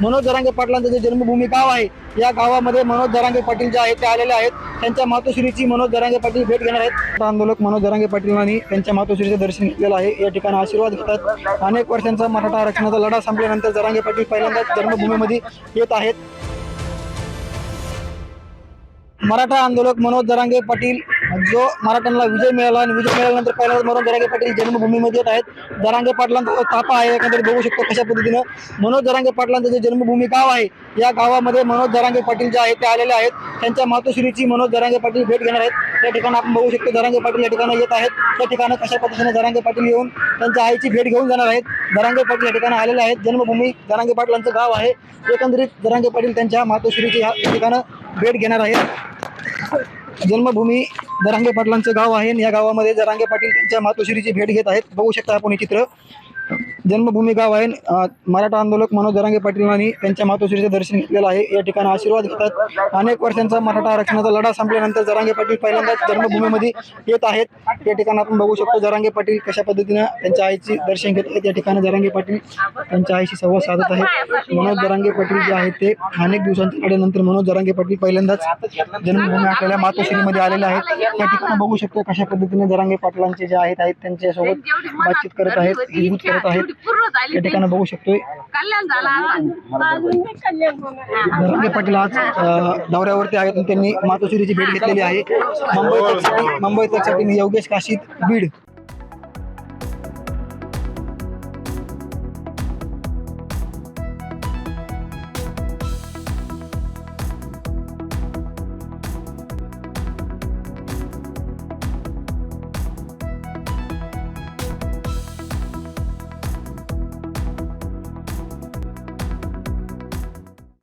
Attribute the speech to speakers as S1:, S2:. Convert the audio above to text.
S1: मनोज जरांगे पाटलांचं जे जन्मभूमी गाव आहे या गावामध्ये मनोज जरांगे पाटील जे आहेत ते आलेले आहेत. त्यांच्या मातोश्रीची मनोज जरांगे पाटील भेट घेणार आहेत. आंदोलक मनोज जरांगे पाटीलांनी त्यांच्या मातोश्रीचं दर्शन घेतलेलं आहे. या ठिकाणी आशीर्वाद घेतात. अनेक वर्षांचा मराठा आरक्षणाचा लढा संपल्यानंतर जरांगे पाटील पहिल्यांदाच जन्मभूमीमध्ये येत आहेत. मराठा आंदोलक मनोज जरांगे पाटील जो मराठ्यांना विजय मिळाला आणि विजय मिळाल्यानंतर पहिल्यांदा मनोज दरांगे पाटील जन्मभूमीमध्ये येत आहेत. दरांगे पाटलांचा तापा आहे एकंदरीत बघू शकतो कशा पद्धतीनं. मनोज दरांगे पाटलांचं जे जन्मभूमी गाव आहे या गावामध्ये मनोज दरांगे पाटील जे आहेत ते आलेले आहेत. त्यांच्या मातोश्रीची मनोज दरांगे पाटील भेट घेणार आहेत. या ठिकाणी आपण बघू शकतो दरांगे पाटील या ठिकाणी येत आहेत. त्या ठिकाणी कशा पद्धतीने जरांगे पाटील येऊन त्यांच्या आईची भेट घेऊन जाणार आहेत. दरांगे पाटील या ठिकाणी आलेले आहेत. जन्मभूमी दरांगे पाटलांचं गाव आहे. एकंदरीत दरांगे पाटील त्यांच्या मातोश्रीची या ठिकाणं भेट घेणार आहेत. जन्मभूमी जरांगे पाटलांचं गाव आहे आणि या गावामध्ये जरांगे पाटील त्यांच्या मातोश्रीची भेट घेत आहेत. बघू शकता आपण हे चित्र. जन्मभूमी गाव आहे. मराठा आंदोलक मनोज जरांगे पाटीलांनी त्यांच्या मातोश्रीचं दर्शन घेतलेलं आहे. या ठिकाणी आशीर्वाद घेतात. अनेक वर्षांचा मराठा आरक्षणाचा लढा संपल्यानंतर जरांगे पाटील पहिल्यांदाच जन्मभूमीमध्ये येत आहेत. या ठिकाणी आपण बघू शकतो जरांगे पाटील कशा पद्धतीनं त्यांच्या आईची दर्शन घेत आहेत. या ठिकाणी जरांगे पाटील त्यांच्या आईशी संवाद साधत आहेत. मनोज जरांगे पाटील जे आहेत ते अनेक दिवसांच्या लढ्यानंतर मनोज जरांगे पाटील पहिल्यांदाच जन्मभूमी आपल्याला मातोश्रीमध्ये आलेले आहेत. या ठिकाणी बघू शकतो कशा पद्धतीने जरांगे पाटलांचे जे आहेत आहेत त्यांच्यासोबत बातचीत करत आहेत करत आहेत. या ठिकाणी बघू शकतोय.
S2: कल्याण झाला.
S1: पाटील आज अ, दौऱ्यावरती आहेत आणि त्यांनी मातोश्रीची भेट घेतलेली आहे. मुंबई तकसाठी मुंबई तकसाठी मी योगेश काशीत बीड.